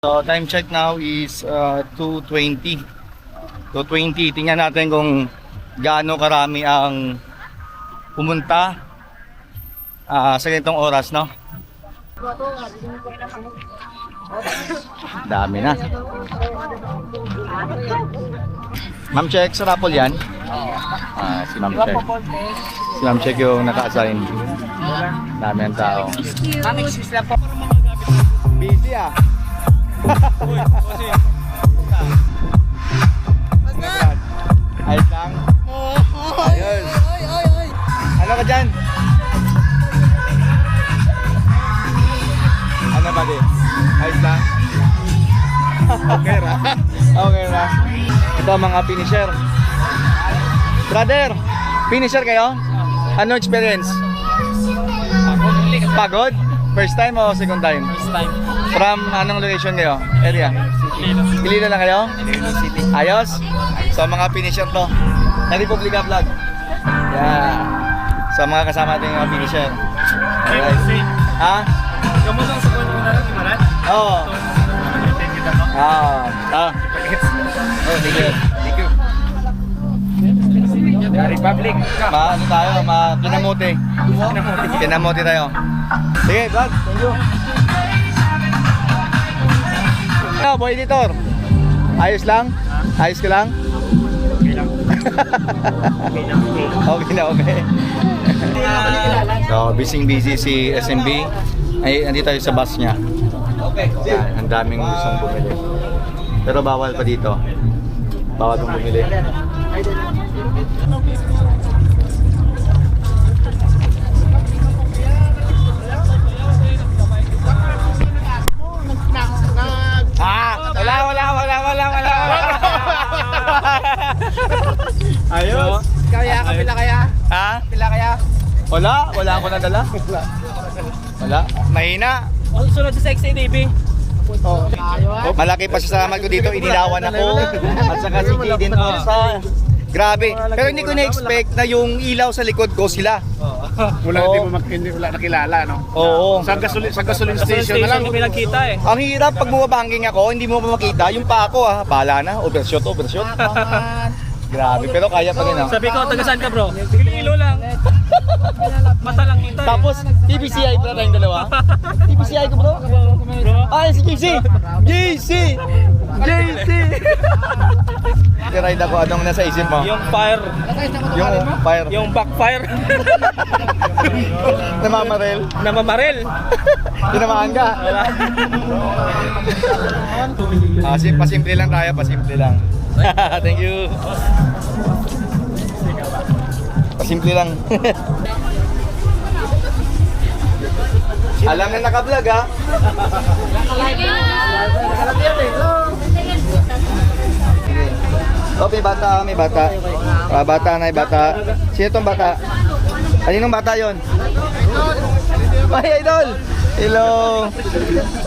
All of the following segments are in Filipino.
So, time check now is uh, 2.20. 2.20. Tingnan natin kung gaano karami ang pumunta ah, sa ganitong oras, no? Dami na. Ma'am Check, sa Rapol yan? Ah, si Ma'am Check. Si Ma'am Check yung naka-assign. Dami ang tao. Busy ah. Ayos lang. Ayos. Ano ka dyan? Ano ba di? Ayos okay ra. okay ra. Ito mga finisher. Brother, finisher kayo? Ano experience? Pagod? First time o second time? First time. From anong location kayo? Area? Pilila lang kayo? City. Ayos? So mga finisher to. Na Republica Vlog. Yeah. So mga kasama natin yung finisher. Alright. Ha? Kamu lang sa kuno na lang, Marat? Oo. Ah. Ah. Oh, thank you. Thank you. Republic ka. Ma, ano tayo? Ma, kinamote. Kinamote tayo. Sige, vlog. Thank you. Boy editor? Ayos lang? Ayos ka lang? Okay lang. Okay lang. Okay na, okay. so, busy busy si SMB. Ay, nandito tayo sa bus niya. Yan, ang daming gustong bumili. Pero bawal pa dito. Bawal pong bumili. Wala, wala ako nadala. Wala. Mahina. Oh, sunod sa sexy DB. Oh. Malaki pa sa salamat ko dito, inilawan ako. At saka si Kidin Oh. sa Grabe. Pero hindi ko na-expect na yung ilaw sa likod ko sila. Wala, hindi mo mak- hindi wala nakilala, no? Oo. Sa gasolin sa gasolin station na lang. kami nagkita eh. Ang hirap pag bumabangking ako, hindi mo pa makita yung pa ako ha. Bala na, overshot, overshot. Grabe, pero kaya pa rin ha. Sabi ko, taga saan ka bro? Iloilo lang. Mata lang kita eh. Tapos, TBCI pala tayong dalawa. TBCI ko bro. Ah, si JC! JC! JC! Tiraid ako, anong nasa isip mo? yung fire, Yung fire. yung backfire, Namamarel. namamarel. Tinamaan ka. Wala. Ah, sim pasimple lang tayo, pasimple lang. Thank you. Pasimple lang. Alam na naka-vlog ha. Oh, bata, may bata. Ah, bata na, bata. Sino tong bata? Kaninong bata yon? Ay, idol! Hello!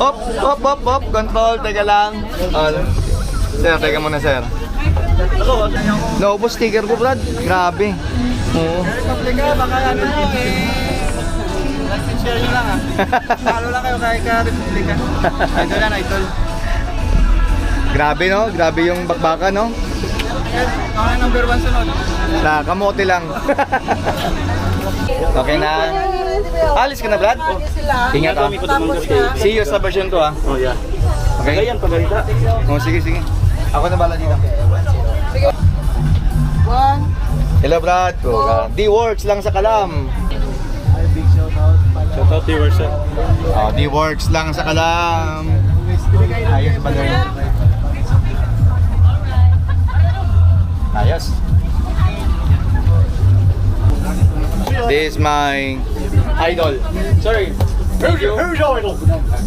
Op, op, op, op, control, teka lang. Oh, sir, teka muna, sir. Naubos sticker ko, Brad. Grabe. Oo. Republika, baka ano eh. Share nyo lang ah. Follow lang kayo kay ka Republika. Idol yan, idol. Grabe, no? Grabe yung bakbaka, no? Ako yung number one sunod. Nakamote lang. okay na. Alis ka na, Brad? Ingat, ah. See you sa version 2, ah. Oh, yeah. Okay? Ayan, pagalita. Oh, sige, sige. Ako na bala dito. Hello, Brad. Oh, D-Works lang sa Kalam. Shout out viewers, sir. Oh, D-Works lang sa Kalam. Ayos ba doon? Ayos. This is my idol. Sorry. Thank you. Who's idol?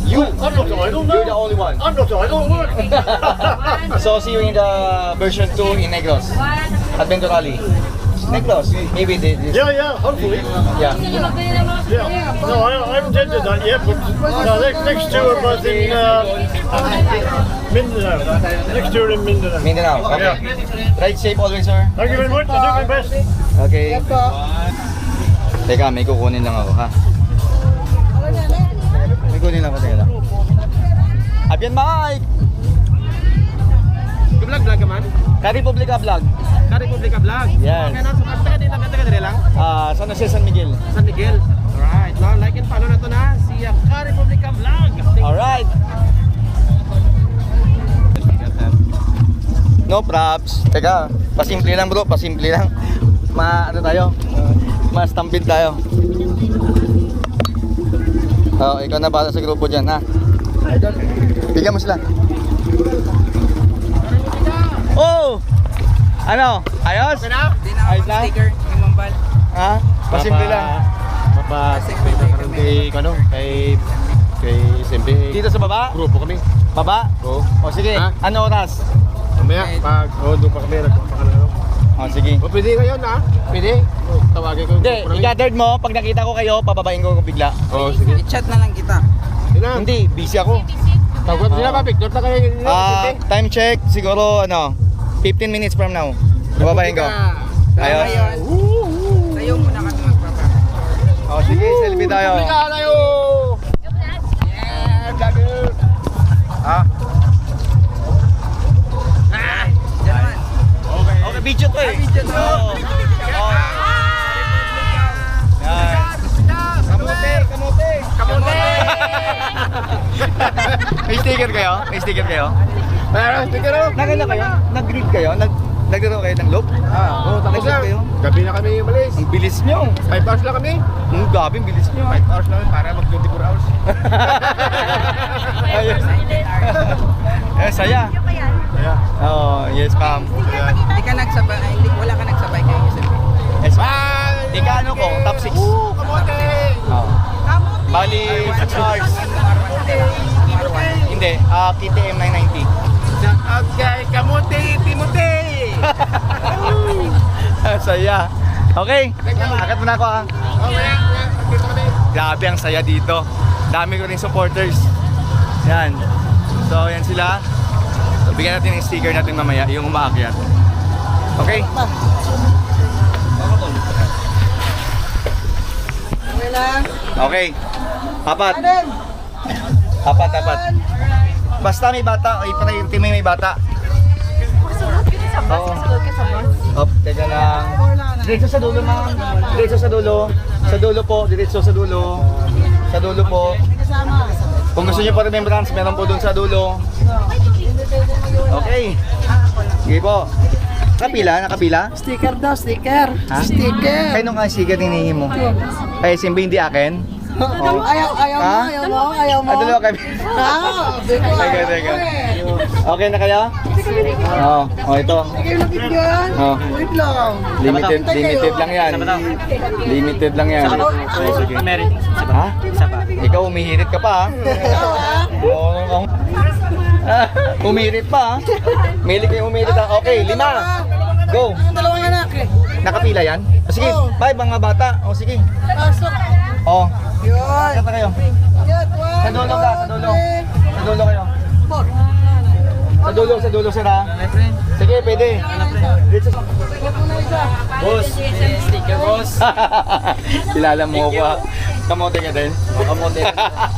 You. I'm not idol, no. You're the only one. I'm not idol, look. so see you in the version 2 in Negros. Adventure Rally. Negros. Maybe this. this Yeah, yeah, hopefully. yeah. Yeah. No, I, I haven't entered that yet, but no, next, next are both in uh, Mindanao. Next two are in Mindanao. Mindanao. Okay. Ride safe always, sir. Thank you very much. I do my best. Okay. Teka, may kukunin lang ako, ha? May kunin lang ako, teka lang. Abian Mike! Vlog vlog ka man? Kari Publica Vlog. Ka Republika Vlog. Yes. Okay na, so taga dito, taga dito lang. Ah, San Jose, San Miguel. San Miguel. Alright. No, like and follow na to na si uh, Ka Republika Vlog. Alright. No props. Teka, pasimple lang bro, pasimple lang. Ma, ano tayo? Mas tampid tayo. Oh, ikaw na para sa grupo dyan, ha? Bigyan mo sila. Oh! Ano? Ayos? Ayos lang? Sticker, yung mambal. Ha? Pasimple lang. Mapa, kay, ano, kay, kay SMP. Dito sa baba? Grupo kami. Baba? Oo. O sige, Ha? ano oras? Mamaya, pag, oh, doon pa kami, nagpapakala. O sige. O, pwede ngayon, ha? Pwede? O, tawagin ko. yung Hindi, grupo namin. i-gathered mo, pag nakita ko kayo, pababain ko bigla. Oo, sige. I-chat na lang kita. Yun na. Hindi, busy ako. Tawag ko nila ba, picture na kayo. yun, Ah, time check, siguro ano, 15 minutes from now. Bababain ko. Ayos. Sa'yo muna kami magpapa. O sige, selfie tayo. Tayo! Yeah, vlogger! Ha? Diyan man. Okay, video to eh. Video to. Kamote! May sticker kayo? May sticker kayo? Meron, sticker o. Nagano kayo? Nag-grid kayo? Nag Naglaro kayo ng loop? Ah, oh, tapos na. kayo? Gabi na kami umalis. Ang bilis nyo. 5 hours lang kami. Ang gabi, ang bilis nyo. 5 hours lang para mag 24 hours. Ayos. Eh, saya. Kaya, Oh, yes, ma'am. Hindi ka nagsabay, ay, hindi, wala ka nagsabay kayo sa Yes, ma'am. bye! Ika ano ko, top 6. Woo, kamote! Oh. Bali, 6 hours. Hindi, ah, KTM 990. Shout out kay Kamote Timote! saya. Okay, akat muna ako ah. Oh, kaya, kaya, dito kami. Grabe ang saya dito. Dami ko rin supporters. Yan. So, yan sila. So, bigyan natin ng sticker natin mamaya, yung umaakyat. Okay? Okay. Apat. Apat, apat. Basta may bata, ay priority may may bata. Oo. Op, teka lang. Diretso sa dulo, ma'am. Diretso sa dulo. Sa dulo po, diretso sa dulo. Sa dulo po. Kung gusto niyo pa remembrance, meron po dun sa dulo. Okay. Sige po. Nakapila? Nakapila? Sticker daw, sticker. Ha? Sticker. Kaya nung nga sticker hinihingi mo. Kaya simba hindi akin. Oh. Ayaw, ayaw mo, Ha? ayaw mo, ayaw mo. Ah, dalawa kami. Ah, biko. Teka, teka. Okay na kayo? Oo. Oh, ito. Sige, lapit yan. Oh. Wait lang. Limited, limited lang yan. Limited lang yan. Oh, sige. Ha? Ikaw umihirit ka pa ha? Oo. oo. Ah, Umihirit pa ha? Milig kayo umihirit ha? Okay, lima. Go. Ang dalawang anak eh. Nakapila yan? O, sige, bye mga bata. O sige. Pasok. O, Yun. kata kayo. Sa dulo ka, sa dulo. Sa dulo kayo. Sa dulo, sa dulo sir ha? Sige, pwede. Dito sa... Boss. Sticker boss. Kilala mo ko ha. Kamote ka din? Kamote.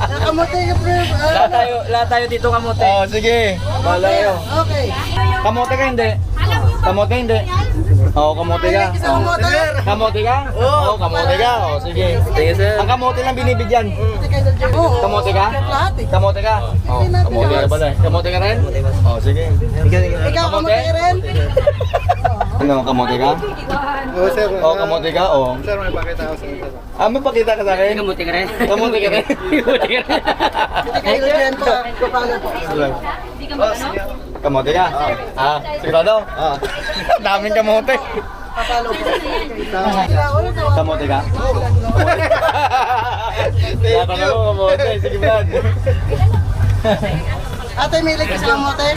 Nakamote ka, pre. lahat tayo, lahat tayo dito kamote. Oo, sige. Bahala kayo. Okay. Kamote ka hindi? Kamote hindi? Oo, kamote ka. Kamote. Kamote ka? Oo, kamote ka. Oo, sige. Sige, sir. Ang kamote lang binibigyan. Oo. Kamote ka? Eh. Kamote ka? Oo, kamote ka pala. Kamote ka rin? Oo, sige. Ikaw, kamote rin. Ano, kamote ka? Oh, sir. Oo, kamote ka? Oo. Sir, may pakita ako sa inyo. Ah, may pakita ka sa akin? Kamuti ka rin. Kamote ka rin? Kamote ka rin? Kayo dyan pa. Kapalo po. Kamote ka? Ah, sigurado? Ah. Daming kamote. Kapalo po. Kamote ka? Thank you. kamote. Sige, Brad. Ate, may lig ka kamote?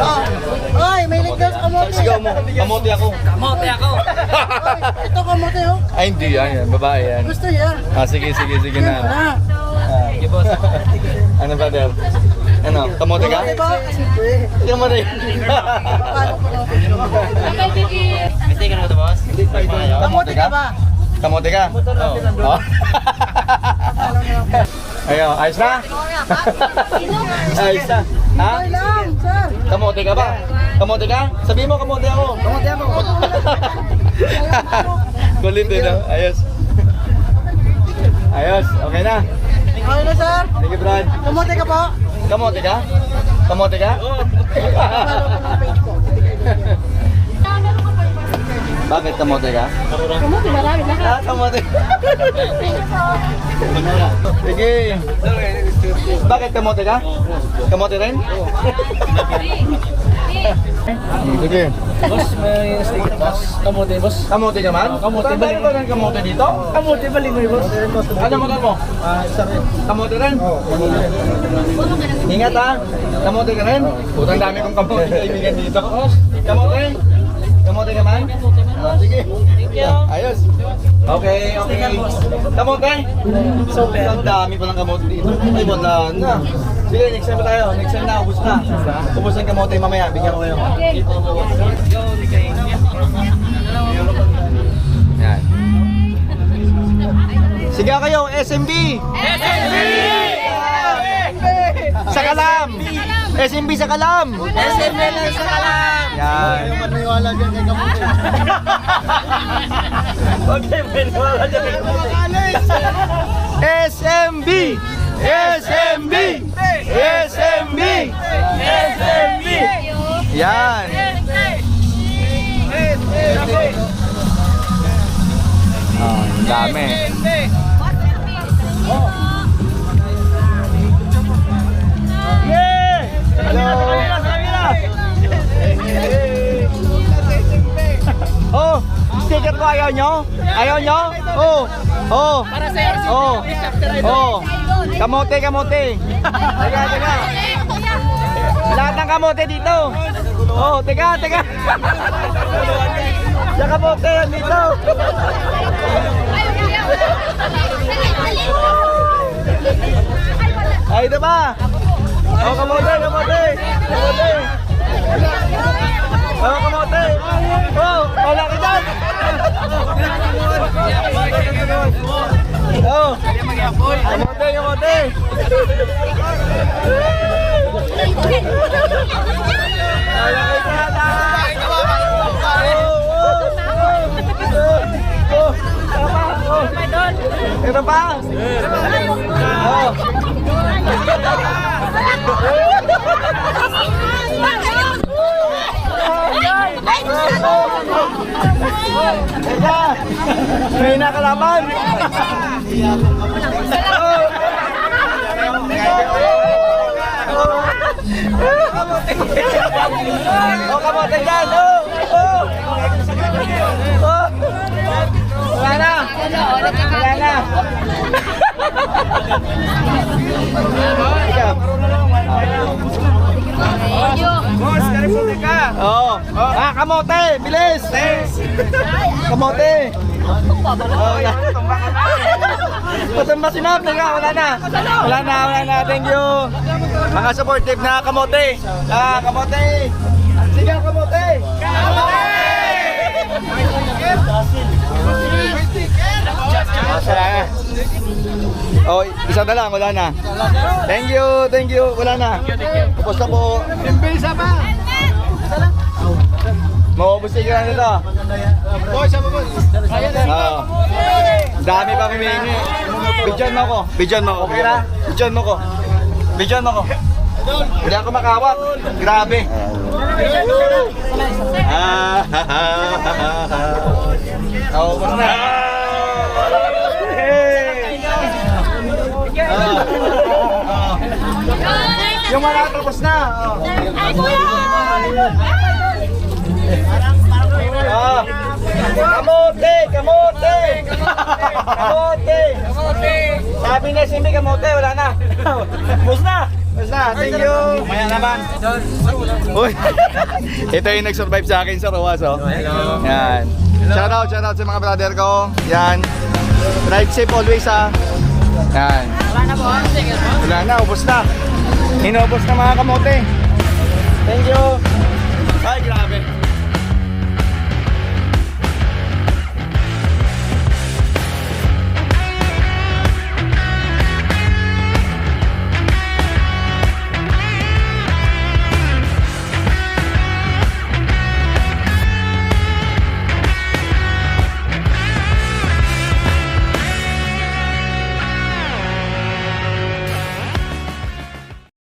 Oh. Oy, may lig ka sa kamote. Sigaw mo. Kamote ako. Kamote ako. Oy, ito kamote oh. Ay, hindi yan. Babae yan. Gusto yan. Ah, sige, sige, sige na. na. Ah. ano, brother? Ano, kamote ka? Diba? Kasi pre. Kamote. Kapalo po. Kamote Kamote ka ba? Kamote ka? Oo. Oh. Ayo, ayos na? ayos na. Ha? Kamote ka ba? Kamote ka? Sabihin mo kamote ako. Kamote ako. Kulit din, no? Ayos. Ayos, okay na. Okay na, sir. Thank you, Brad. Kamote ka po. Kamote ka? Kamote ka? Bakit kamote ka? Kamote, marami na. Ah, kamote. Sige. Bakit kamote ka? Kamote rin? Sige. Boss, may stick. Boss, kamote, boss. Kamote naman? kamote. Saan tayo ba ng kamote dito? Kamote, balik mo boss. Ano mo mo? Ah, isa rin. Kamote rin? Ingat ha. Kamote ka rin? Putang dami kong kamote kaibigan dito. Kamote? Kamote naman? Ah, sige. Thank you. Ayos. Okay, okay. Kamote? So, ang dami pa ng kamote dito. Ay, wala na. Sige, next time tayo. Next time na, ubus na. Ubus ang kamote mamaya. Bigyan ko kayo. Yan. Sige kayo, SMB! SMB! Sa Kalam! SMB sa Kalam! SMB sa Kalam! Yan. maniwala dyan kay kamote. Okay, maniwala dyan. SMB! SMB! SMB! SMB! Yan. Ah, ang dami. Sticker ko ayaw nyo? Ayaw nyo? Oh, oh. Para sa Oh, oh. Kamote, kamote. Teka, teka. Lahat ng kamote dito. Oh, teka, teka. Sa kamote yan dito. Ay, ito ba? Oh, kamote, kamote. Kamote. Oh, kamote. Oh, wala ka dyan. Oh, kamote, kamote. Wala ka dyan, ah. Ito pa? Oh. Teka! May nakalaban! Oh, kamote dyan! Oh! Oh! Oh! Wala na! Wala na! Ikaw. Boss, kariputi ka! Oo. Ah, kamote! Bilis! Kamote! Oh, yeah. Patumba si Ma'am, teka, wala na. Wala na, wala na. Thank you. Mga supportive na kamote. Ah, kamote. Sige, kamote. Kamote! Wala na. Oh, isa na lang, wala na. Thank you, thank you. Wala na. Tapos na po. Imbisa pa. Maubos yung kailangan nito. Boy, siya. Oo. Dami pa humingi. Bidyan mo ako. Bidyan mo ako. Okay na? Bidyan mo ko. Bidyan mo ko. Hindi ako makawat. Grabe. Ah, Oo, oh, na. Yung mga tapos na. Oh. Ah. Kamote! Kamote! Kamote! Sabi na simbi kamote, wala na. Bus na! Bus na, thank you! Maya naman. Uy! Ito yung nag-survive sa akin sa Roas, oh. Yan. Shout out, shout out sa mga brother ko. Yan. Ride safe always, ha. Yan. Wala na po. Wala na, ubos na. Inubos na mga kamote. Thank you. Ay, grabe.